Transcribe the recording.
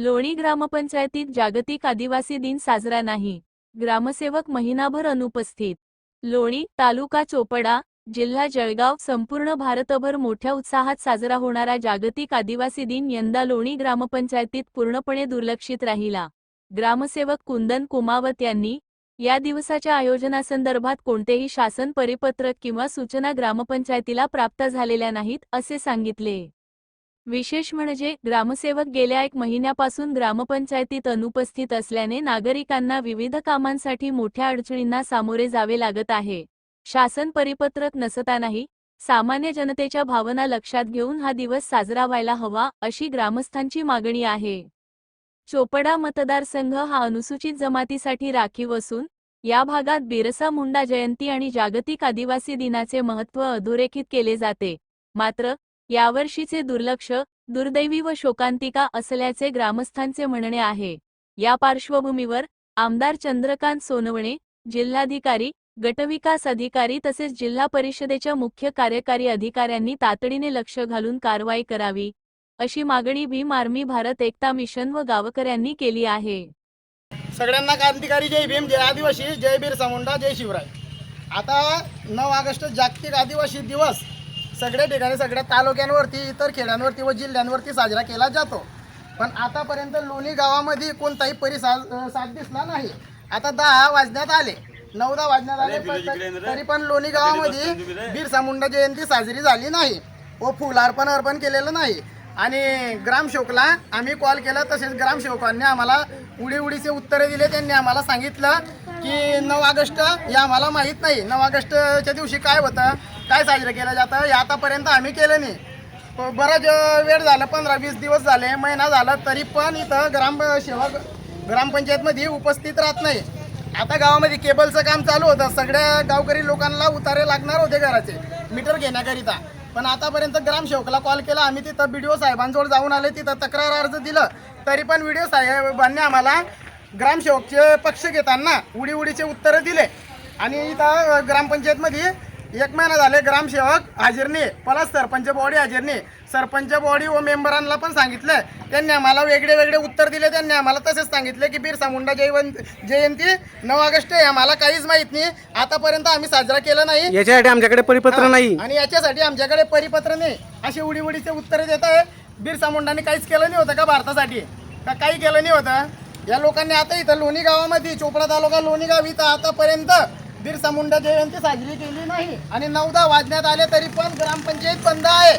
लोणी ग्रामपंचायतीत जागतिक आदिवासी दिन साजरा नाही. ग्रामसेवक महिनाभर अनुपस्थित. लोणी तालुका चोपडा जिल्हा जळगाव संपूर्ण भारतभर मोठ्या उत्साहात साजरा होणारा जागतिक आदिवासी दिन यंदा लोणी ग्रामपंचायतीत पूर्णपणे दुर्लक्षित राहिला. ग्रामसेवक कुंदन कुमावत यांनी या दिवसाच्या आयोजनासंदर्भात कोणतेही शासन परिपत्रक किंवा सूचना ग्रामपंचायतीला प्राप्त झालेल्या नाहीत असे सांगितले. विशेष म्हणजे ग्रामसेवक गेल्या एक महिन्यापासून ग्रामपंचायतीत अनुपस्थित असल्याने नागरिकांना विविध कामांसाठी मोठ्या अडचणींना सामोरे जावे लागत आहे. शासन परिपत्रक नसतानाही सामान्य जनतेच्या भावना लक्षात घेऊन हा दिवस साजरा व्हायला हवा अशी ग्रामस्थांची मागणी आहे. चोपडा मतदारसंघ हा अनुसूचित जमातीसाठी राखीव असून या भागात बिरसा मुंडा जयंती आणि जागतिक आदिवासी दिनाचे महत्त्व अधोरेखित केले जाते. मात्र यावर्षीचे दुर्लक्ष दुर्दैवी व शोकांतिका असल्याचे ग्रामस्थांचे म्हणणे आहे. या पार्श्वभूमीवर आमदार चंद्रकांत सोनवणे जिल्हाधिकारी गटविकास अधिकारी तसेच जिल्हा परिषदेच्या मुख्य कार्यकारी अधिकाऱ्यांनी तातडीने लक्ष घालून कारवाई करावी अशी मागणी भीम आर्मी भारत एकता मिशन व गावकऱ्यांनी केली आहे. सगळ्यांना क्रांतिकारी जय भीम जय आदिवासी जय बीर मुंडा जय शिवराय. आता नऊ ऑगस्ट जागतिक आदिवासी दिवस. सगळ्या ठिकाणी सगळ्या तालुक्यांवरती इतर खेड्यांवरती व जिल्ह्यांवरती साजरा केला जातो. पण आतापर्यंत लोणी गावामध्ये कोणताही परिसा साथ दिसला नाही. आता दहा वाजण्यात आले. नऊ दहा वाजण्यात आले पण तरी पण लोणी गावामध्ये बिरसा मुंडा जयंती साजरी झाली नाही. व फुल अर्पण अर्पण केलेलं नाही. आणि ग्रामसेवकला आम्ही कॉल केला तसेच ग्रामसेवकांनी आम्हाला उडी उडीचे उत्तरे दिले. त्यांनी आम्हाला सांगितलं की नऊ ऑगस्ट हे आम्हाला माहीत नाही. नऊ ऑगस्टच्या दिवशी काय होतं? काय साजरं केलं जातं हे आतापर्यंत आम्ही केलं नाही. बराच वेळ झाला पंधरा वीस दिवस झाले महिना झाला तरी पण इथं ग्रामसेवक ग्रामपंचायतमध्ये उपस्थित राहत नाही. आता गावामध्ये केबलचं काम चालू होतं. सगळ्या गावकरी लोकांना उतारे लागणार होते घराचे मीटर घेण्याकरिता. पण आतापर्यंत ग्रामसेवकला कॉल केला. आम्ही तिथं बी डी ओ साहेबांजवळ जाऊन आले तिथं तक्रार अर्ज दिलं. तरी पण व्हिडिओ साहेबांनी आम्हाला ग्रामसेवकचे पक्ष घेताना उडी उडीचे उत्तरं दिले. आणि इथं ग्रामपंचायतमध्ये एक महिना झाले ग्रामसेवक हाजीर नाही प्लस सरपंच बॉडी हाजीर नाही सरपंच बॉडी व मेंबरांना पण सांगितलं. त्यांनी आम्हाला वेगळे वेगळे उत्तर दिले. त्यांनी आम्हाला तसेच सांगितले की बिरसा मुंडा जयवंत जयंती नऊ ऑगस्ट आहे. आम्हाला काहीच माहीत नाही. आतापर्यंत आम्ही साजरा केला नाही. याच्यासाठी आमच्याकडे परिपत्र नाही. आणि याच्यासाठी आमच्याकडे परिपत्र नाही. अशी उडी उडीचे उत्तरे देत आहे. बिरसा मुंडाने काहीच केलं नाही होतं का भारतासाठी? का काही केलं नाही होतं? या लोकांनी आता इथं लोणी गावामध्ये चोपडा तालुका लोणी गाव इथं आतापर्यंत बिरसा मुंडा जयंती साजरी केली नाही आणि नऊदा वाजण्यात आले तरी पण ग्रामपंचायत बंद आहे.